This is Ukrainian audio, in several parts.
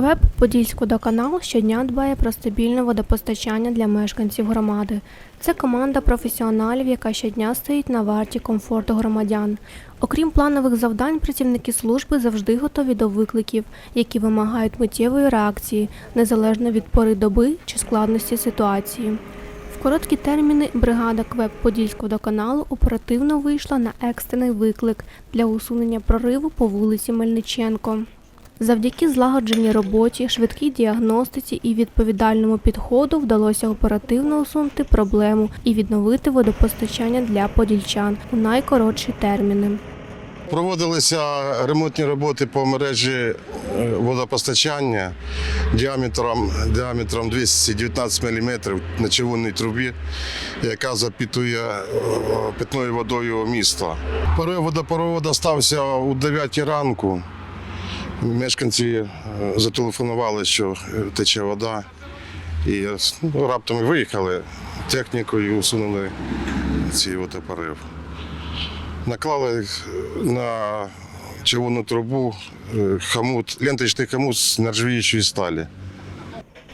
КВЕП Подільськводоканал щодня дбає про стабільне водопостачання для мешканців громади. Це команда професіоналів, яка щодня стоїть на варті комфорту громадян. Окрім планових завдань, працівники служби завжди готові до викликів, які вимагають миттєвої реакції, незалежно від пори доби чи складності ситуації. В короткі терміни бригада КВЕП Подільськводоканалу оперативно вийшла на екстрений виклик для усунення прориву по вулиці Мельниченко. Завдяки злагодженій роботі, швидкій діагностиці і відповідальному підходу вдалося оперативно усунути проблему і відновити водопостачання для подільчан у найкоротші терміни. Проводилися ремонтні роботи по мережі е, водопостачання діаметром, діаметром 219 мм на човунній трубі, яка запитує е, питною водою місто. Порив водопроводу стався у 9 ранку. Мешканці е, зателефонували, що е, тече вода. І ну, раптом виїхали технікою усунули цей водопорив. Наклали на червону трубу е, хомут, ленточний хомут з нержавіючої сталі.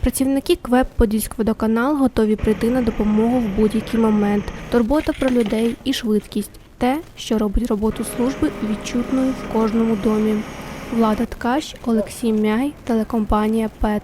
Працівники КВЕП Подільськводоканал готові прийти на допомогу в будь-який момент. Турбота про людей і швидкість те, що робить роботу служби відчутною в кожному домі. Влада Ткач, Олексій Мяй, телекомпанія ПЕТ.